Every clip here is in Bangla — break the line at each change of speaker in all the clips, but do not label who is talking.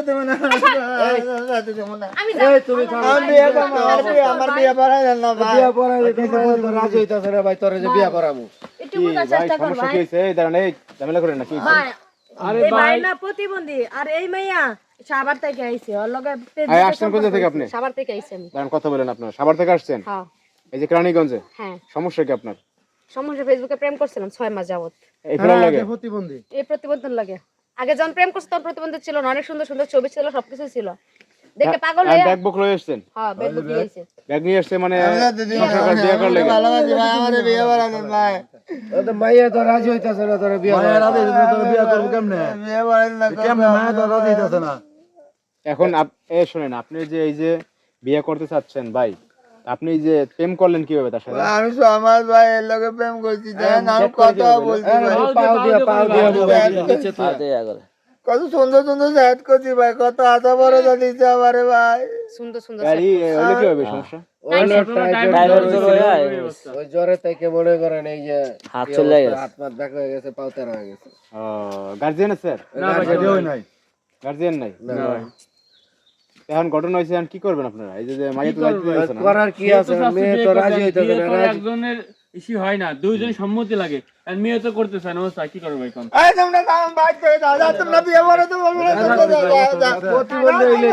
দেবো না যেতে দেবো না
এই তুমি
আমার বিয়ে করব, আমার বিয়ে পড়াই না ভাই।
বিয়া পড়াই তো রাজি হইতাছে না ভাই তোরে যে বিয়া করামু
একটু বোঝার চেষ্টা কর ভাই ভাই
আরে
এই ভাই। না প্রতিবন্ধী আর এই মাইয়া সাবার থেকে আইছে ওর লগে
এই আসছেন কোথা থেকে আপনি?
সাবার থেকে আইছে
দাঁড়ান কথা বলেন আপনার। সাভার থেকে আসছেন?
হ্যাঁ।
এই যে কেরানীগঞ্জে?
হ্যাঁ।
সমস্যা কি আপনার?
সমস্যা ফেসবুকে প্রেম করছিলাম ছয় মাস যাবত
এই লাগে?
প্রতিবন্ধী।
এই প্রতিবন্ধন লাগে। আগে যখন প্রেম করছি তখন প্রতিবন্ধী ছিল না অনেক সুন্দর সুন্দর ছবি ছিল সবকিছু ছিল। দেখে পাগল হয়ে
ব্যাগ বুক লয়ে এসছেন?
হ্যাঁ
ব্যাগ নিয়ে আসছে মানে
আমি যেতে দেবো
বিয়ে করলে
আমি ভালোবাসি ভাই আমার বিয়ে ভাই।
তো মাইয়া তো রাজি হইতাছে না তোরে বিয়া
রাজি হইতাছে না, তোরে বিয়া করব কেমনে?
বিয়ে না
কেমনে মায়া তো রাজি হইতাছে না।
এখন এ শুনেন আপনি যে এই যে বিয়ে করতে চাচ্ছেন ভাই আপনি যে প্রেম করলেন কীভাবে তার সাথে?
আমি সমাজ ভাই এর লগে প্রেম করছি দেন আমি কথা বলছি
আরে পাও দিয়া পাও দিয়া
কত সুন্দর সুন্দর চ্যাট করছি ভাই। কত আশা বড় দিচ্ছে আমারে ভাই।
সুন্দর সুন্দর
গাড়ি হলে কি হবে সমস্যা?
ওই জ্বরে থেকে মনে করেন এই যে হাত চলে গেছে। হাত মাত ব্যাক হয়ে গেছে হয়ে গেছে।
ও গার্জিয়ান স্যার
না ভাই, নাই।
গার্জিয়ান নাই? এখন ঘটনা হয়েছে এখন কি করবেন আপনারা? এই যে যে মাইয়া তো যাইতে দিতেছে না
করার কি আছে? মেয়ে তো রাজি হইতাছে না রাজি।
একজনের ইস্যু হয় না দুইজন সম্মতি লাগে। আর মেয়ে তো করতে চায় না ও চায়, কি করবে এখন?
এই তোমরা দাম বাইক করে দাও দাও, তোমরা বিয়ে পড়ে তো বলবে না।
প্রতিবন্ধী হইলে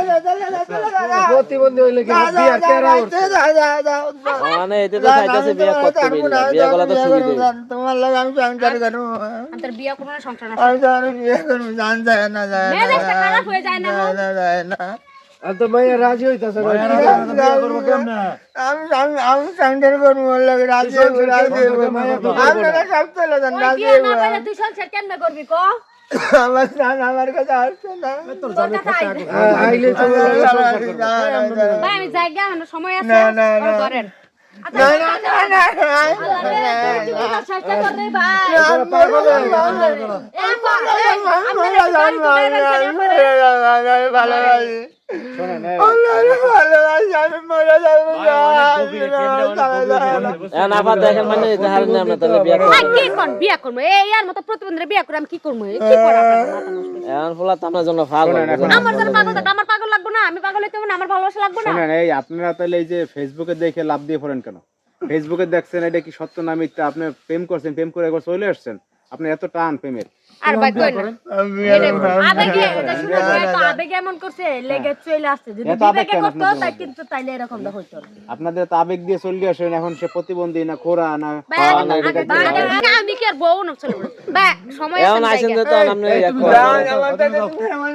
প্রতিবন্ধী হইলে কি বিয়া কেরা উঠছে
মানে এতে তো চাইতেছে বিয়া করতে বিয়া বিয়া করা তো সুবিধা
তোমার লাগে আমি সংসার করব
আমাদের বিয়ে করব না। সংসার না
আমি আর বিয়ে করব জান যায় না যায় না
মেজাজটা খারাপ হয়ে যায় না
যায় না না।
তো মাইয়া রাজি হইতাছে না।
না?
আমি আমি আমি সংসার করব লাগে রাজি হইবো, রাজি হইবো। আপনারা সব চলে যান রাজি
বিয়ে না
হইবো।
তুই সংসার কেমনে করবি ক?
আমার জান আমার কাছে আসছে না।
তোর কথা
আইলে। তো
আমি জায়গা সময় আছে
না, না, না।
আচ্ছা,
দেখেন মানে বিয়া
বিয়া করব এই ইয়ার মতো প্রতিবন্ধীরা বিয়া করে আমি কি করব কি করা আপনার
ফুলা তো আপনার জন্য ভালো
আমার জন্য পাগল আমার পাগল লাগবে না আমি পাগল হইতে না আমার ভালোবাসা লাগবে না।
শুনেন এই আপনারা তাহলে এই যে ফেসবুকে দেখে লাভ দিয়ে পড়েন কেন? ফেসবুকে দেখছেন এটা কি সত্য না মিথ্যা? আপনি প্রেম করছেন প্রেম করে একবার চলে আসছেন। আপনি এত টান প্রেমের।
আর ভাই কই না? এটা আবেগে এটা শুনে ভাই তো আবেগে এমন করছে লেগে চলে আসছে। যদি বিবেকে করতো তাই কিন্তু তাইলে এরকম দা হইতো
আপনাদের তো আবেগ দিয়ে চলে আসেন এখন সে প্রতিবন্ধী না খোরা না
আমি কি আর বউ না চলে বলো। ভাই সময় আছে
এখন
না জায়গা।
তো আপনি
আমার